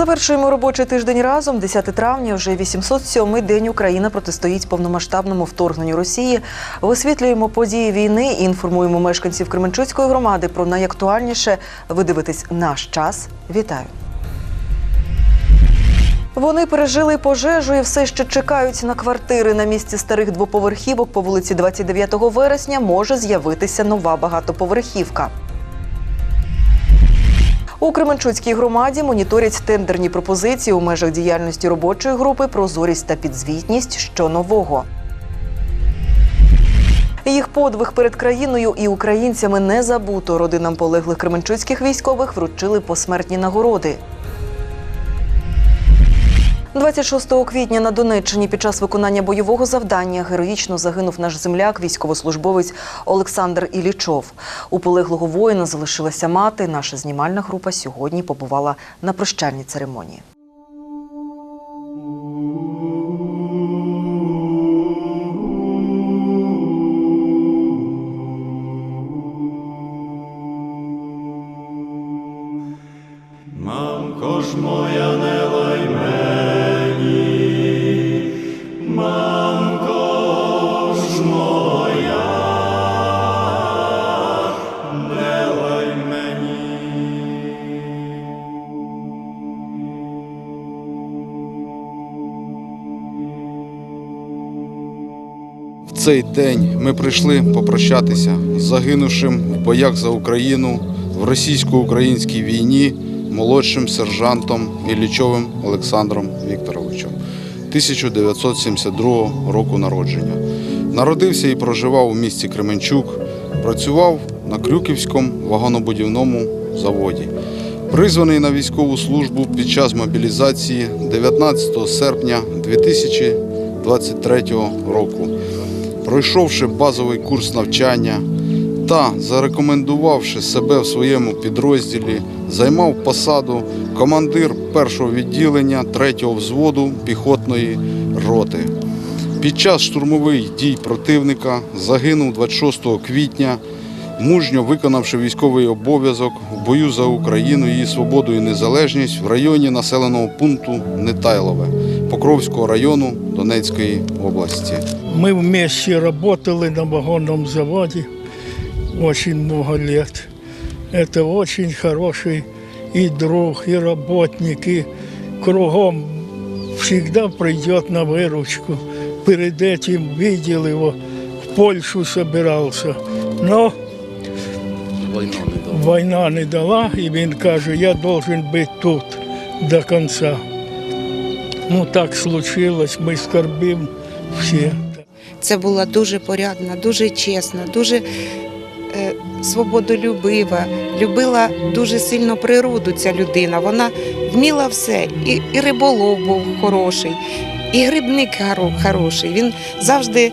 Завершуємо робочий тиждень разом. 10 травня, вже 807-й день Україна протистоїть повномасштабному вторгненню Росії. Висвітлюємо події війни і інформуємо мешканців Кременчуцької громади про найактуальніше. Ви дивитесь наш час. Вітаю. Вони пережили пожежу і все ще чекають на квартири. На місці старих двоповерхівок по вулиці 29 вересня може з'явитися нова багатоповерхівка. У Кременчуцькій громаді моніторять тендерні пропозиції у межах діяльності робочої групи прозорість та підзвітність. Що нового. Їх подвиг перед країною і українцями не забуто. Родинам полеглих кременчуцьких військових вручили посмертні нагороди. 26 квітня на Донеччині під час виконання бойового завдання героїчно загинув наш земляк, військовослужбовець Олександр Ілічов. У полеглого воїна залишилася мати. Наша знімальна група сьогодні побувала на прощальній церемонії. Цей день ми прийшли попрощатися з загинувшим в боях за Україну в російсько-українській війні молодшим сержантом Іллічовим Олександром Вікторовичем 1972 року народження. Народився і проживав у місті Кременчук, працював на Крюківському вагонобудівному заводі. Призваний на військову службу під час мобілізації 19 серпня 2023 року пройшовши базовий курс навчання та зарекомендувавши себе в своєму підрозділі, займав посаду командир першого відділення 3-го взводу піхотної роти. Під час штурмових дій противника загинув 26 квітня, мужньо виконавши військовий обов'язок в бою за Україну, її свободу і незалежність в районі населеного пункту Нетайлове Покровського району Донецької області. Мы вместе работали на вагонном заводе очень много лет. Это очень хороший и друг, и работник, и кругом всегда придет на выручку. Перед этим видел его, в Польшу собирался. Но война не дала, и він каже, я должен быть тут до конца. Ну так случилось, ми скорбим всі. Це була дуже порядна, дуже чесна, дуже е, свободолюбива, любила дуже сильно природу ця людина. Вона вміла все. І, і риболов був хороший, і грибник хороший. Він завжди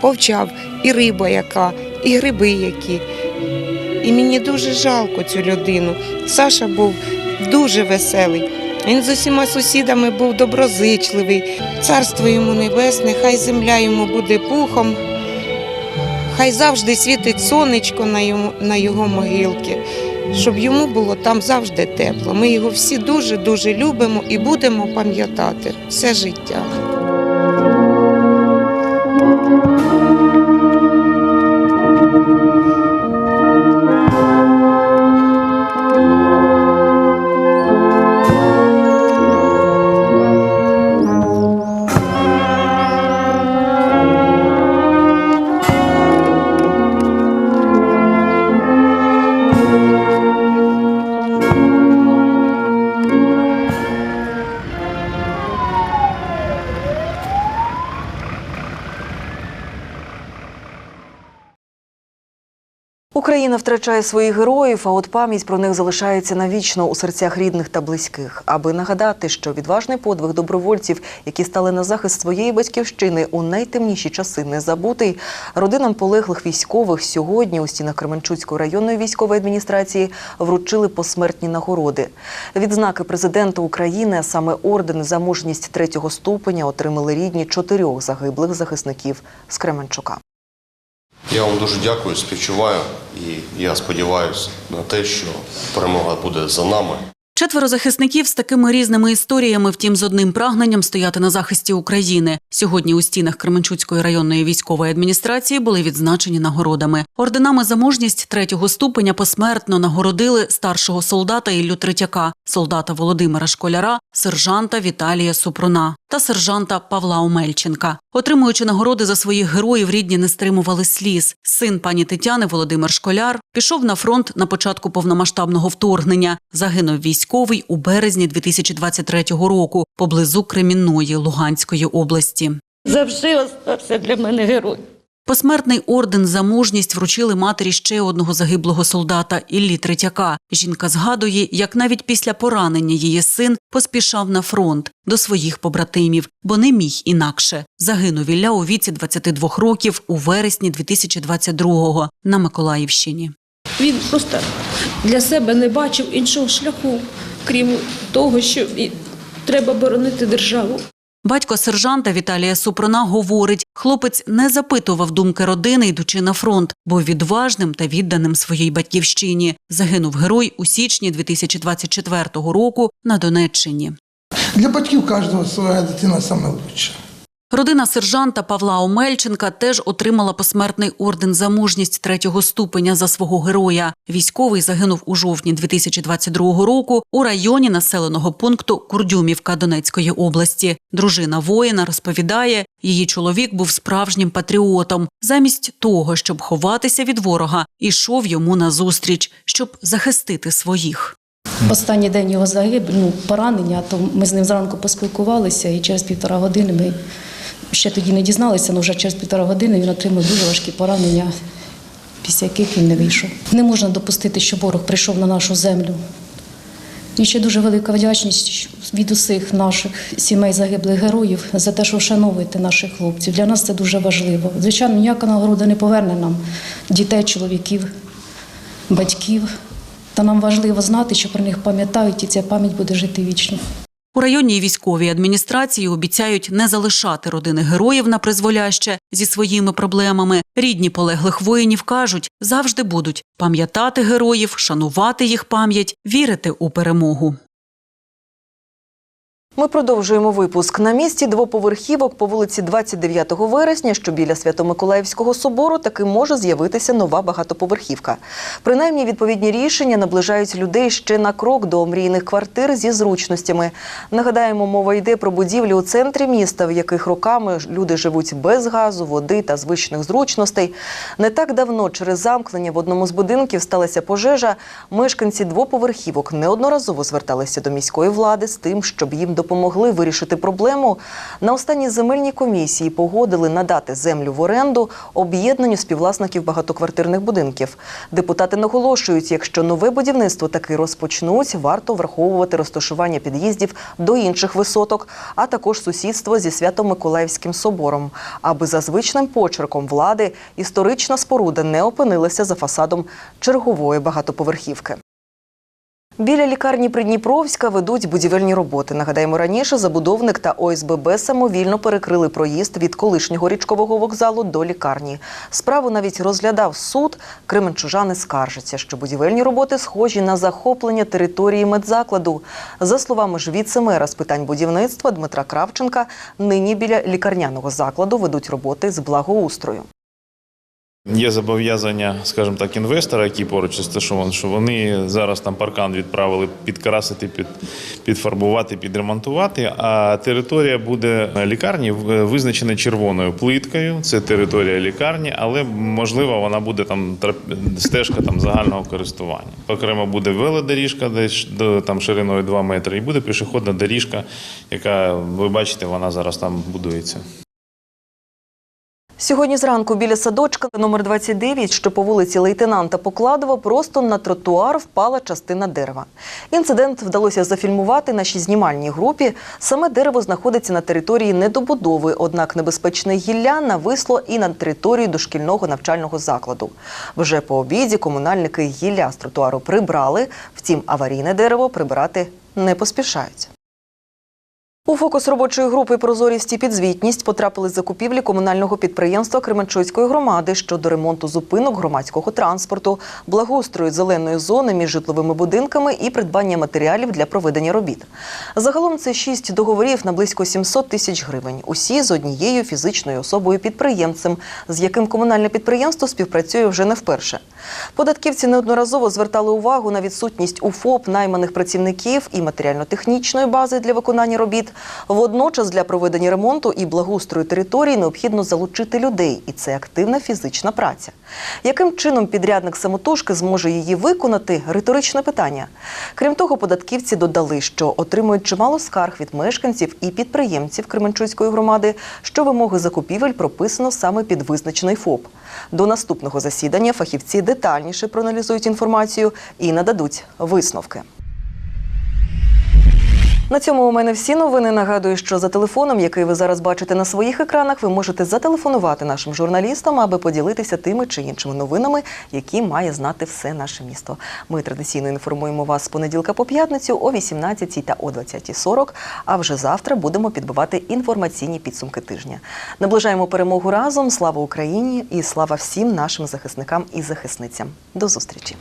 повчав і риба яка, і гриби які. І мені дуже жалко цю людину. Саша був дуже веселий. Він з усіма сусідами був доброзичливий. Царство йому небесне, хай земля йому буде пухом, хай завжди світить сонечко на йому, на його могилки, щоб йому було там завжди тепло. Ми його всі дуже-дуже любимо і будемо пам'ятати все життя. Україна втрачає своїх героїв, а от пам'ять про них залишається навічно у серцях рідних та близьких. Аби нагадати, що відважний подвиг добровольців, які стали на захист своєї батьківщини у найтемніші часи, не забутий. Родинам полеглих військових сьогодні у стінах Кременчуцької районної військової адміністрації вручили посмертні нагороди. Відзнаки президента України, саме орден за мужність третього ступеня, отримали рідні чотирьох загиблих захисників з Кременчука. Я вам дуже дякую, співчуваю, і я сподіваюся на те, що перемога буде за нами. Четверо захисників з такими різними історіями, втім з одним прагненням стояти на захисті України. Сьогодні у стінах Кременчуцької районної військової адміністрації були відзначені нагородами. Орденами за мужність третього ступеня посмертно нагородили старшого солдата Іллю Третяка, солдата Володимира Школяра, сержанта Віталія Супруна та сержанта Павла Омельченка. Отримуючи нагороди за своїх героїв, рідні не стримували сліз. Син пані Тетяни Володимир Школяр пішов на фронт на початку повномасштабного вторгнення. Загинув військовий у березні 2023 року поблизу Кремінної Луганської області. завжди остався для мене герой. Посмертний орден за мужність вручили матері ще одного загиблого солдата Іллі Третяка. Жінка згадує, як навіть після поранення її син поспішав на фронт до своїх побратимів, бо не міг інакше. Загинув Ілля у віці 22 років у вересні 2022-го на Миколаївщині. Він просто для себе не бачив іншого шляху, крім того, що треба боронити державу. Батько сержанта Віталія Супрона говорить, хлопець не запитував думки родини, йдучи на фронт, був відважним та відданим своїй батьківщині. Загинув герой у січні 2024 року на Донеччині. Для батьків кожного своя дитина лучша. Родина сержанта Павла Омельченка теж отримала посмертний орден за мужність третього ступеня за свого героя. Військовий загинув у жовтні 2022 року у районі населеного пункту Курдюмівка Донецької області. Дружина воїна розповідає, її чоловік був справжнім патріотом. Замість того, щоб ховатися від ворога, ішов йому назустріч, щоб захистити своїх. Останній день його загибель, ну, поранення, то ми з ним зранку поспілкувалися, і через півтора години ми ще тоді не дізналися, але вже через півтора години він отримав дуже важкі поранення, після яких він не вийшов. Не можна допустити, щоб ворог прийшов на нашу землю. І ще дуже велика вдячність від усіх наших сімей загиблих героїв за те, що вшановуєте наших хлопців. Для нас це дуже важливо. Звичайно, ніяка нагорода не поверне нам дітей, чоловіків, батьків. Та нам важливо знати, що про них пам'ятають, і ця пам'ять буде жити вічно. У районній військовій адміністрації обіцяють не залишати родини героїв на призволяще зі своїми проблемами. Рідні полеглих воїнів кажуть, завжди будуть пам'ятати героїв, шанувати їх пам'ять, вірити у перемогу. Ми продовжуємо випуск. На місці двоповерхівок по вулиці 29 вересня, що біля Свято-Миколаївського собору, таки може з'явитися нова багатоповерхівка. Принаймні, відповідні рішення наближають людей ще на крок до омрійних квартир зі зручностями. Нагадаємо, мова йде про будівлі у центрі міста, в яких роками люди живуть без газу, води та звичних зручностей. Не так давно через замкнення в одному з будинків сталася пожежа. Мешканці двоповерхівок неодноразово зверталися до міської влади з тим, щоб їм допомогли вирішити проблему. На останній земельній комісії погодили надати землю в оренду об'єднанню співвласників багатоквартирних будинків. Депутати наголошують, якщо нове будівництво таки розпочнуть, варто враховувати розташування під'їздів до інших висоток, а також сусідство зі Свято-Миколаївським собором, аби за звичним почерком влади історична споруда не опинилася за фасадом чергової багатоповерхівки. Біля лікарні Придніпровська ведуть будівельні роботи. Нагадаємо, раніше забудовник та ОСББ самовільно перекрили проїзд від колишнього річкового вокзалу до лікарні. Справу навіть розглядав суд. Кременчужани скаржаться, що будівельні роботи схожі на захоплення території медзакладу. За словами ж віце-мера з питань будівництва Дмитра Кравченка, нині біля лікарняного закладу ведуть роботи з благоустрою. Є зобов'язання, скажімо так, інвестора, який поруч розташований, що вони зараз там паркан відправили підкрасити, під, підфарбувати, підремонтувати. А територія буде лікарні визначена червоною плиткою. Це територія лікарні, але можливо вона буде там стежка там загального користування. Окремо буде велодоріжка, десь там шириною 2 метри, і буде пішохідна доріжка, яка ви бачите, вона зараз там будується. Сьогодні зранку біля садочка номер 29, що по вулиці лейтенанта Покладова, просто на тротуар впала частина дерева. Інцидент вдалося зафільмувати нашій знімальній групі. Саме дерево знаходиться на території недобудови, однак небезпечне гілля нависло і на території дошкільного навчального закладу. Вже по обіді комунальники гілля з тротуару прибрали, втім аварійне дерево прибирати не поспішають. У фокус робочої групи прозорість і підзвітність потрапили закупівлі комунального підприємства Кременчуцької громади щодо ремонту зупинок громадського транспорту, благоустрою зеленої зони між житловими будинками і придбання матеріалів для проведення робіт. Загалом це шість договорів на близько 700 тисяч гривень. Усі з однією фізичною особою підприємцем, з яким комунальне підприємство співпрацює вже не вперше. Податківці неодноразово звертали увагу на відсутність у ФОП найманих працівників і матеріально-технічної бази для виконання робіт. Водночас для проведення ремонту і благоустрою території необхідно залучити людей, і це активна фізична праця. Яким чином підрядник самотужки зможе її виконати? Риторичне питання. Крім того, податківці додали, що отримують чимало скарг від мешканців і підприємців Кременчуцької громади, що вимоги закупівель прописано саме під визначений ФОП. До наступного засідання фахівці детальніше проаналізують інформацію і нададуть висновки. На цьому у мене всі новини. Нагадую, що за телефоном, який ви зараз бачите на своїх екранах, ви можете зателефонувати нашим журналістам, аби поділитися тими чи іншими новинами, які має знати все наше місто. Ми традиційно інформуємо вас з понеділка по п'ятницю о 18 та о 20.40, А вже завтра будемо підбивати інформаційні підсумки тижня. Наближаємо перемогу разом. Слава Україні і слава всім нашим захисникам і захисницям. До зустрічі.